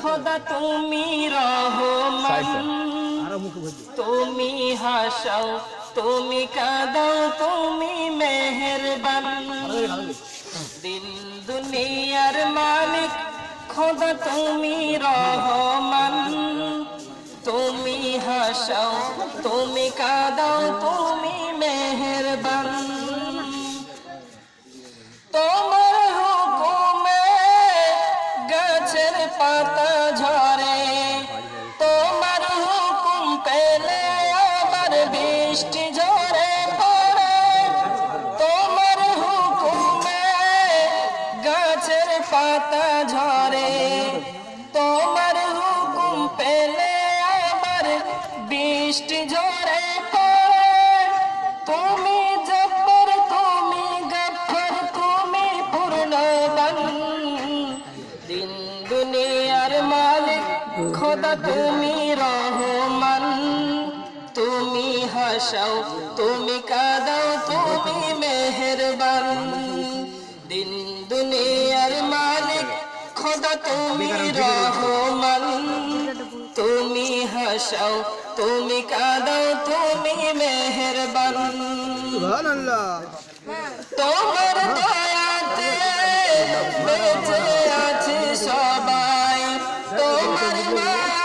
খোদা তুমি রহমান। তুমি হাসাও তুমি কাদাও তুমি মেহেরবান। দিন দুনিয়ার মালিক খোদা তুমি রহমান। তুমি হাসাও তুমি কাদাও তুমি মেহেরবান। পাতা ঝরে। তোমার হুকুম পেলে আবার বৃষ্টি ঝরে পড়ে। তোমার হুকুমে গাছের পাতা ঝরে। তোমার হুকুম পেলে আবার বৃষ্টি ঝরে পড়ে। তুমি দুনিয়ার মালিক খোদা তুমি রহমান। তুমি হাসাও তুমি কাদাও তুমি মেহেরবান। দিন দুনিয়ার মালিক খোদা তুমি রহমান। তুমি হাসাও তুমি কাদাও তুমি মেহেরবান। তোমার দয়াতে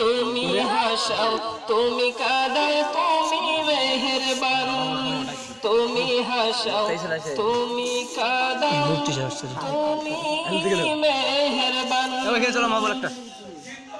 তুমি হাসাও তুমি কাদাও তুমি মেহেরবান। তুমি হাসাও তুমি কাদাও তুমি মেহেরবান। চলো মা বল একটা।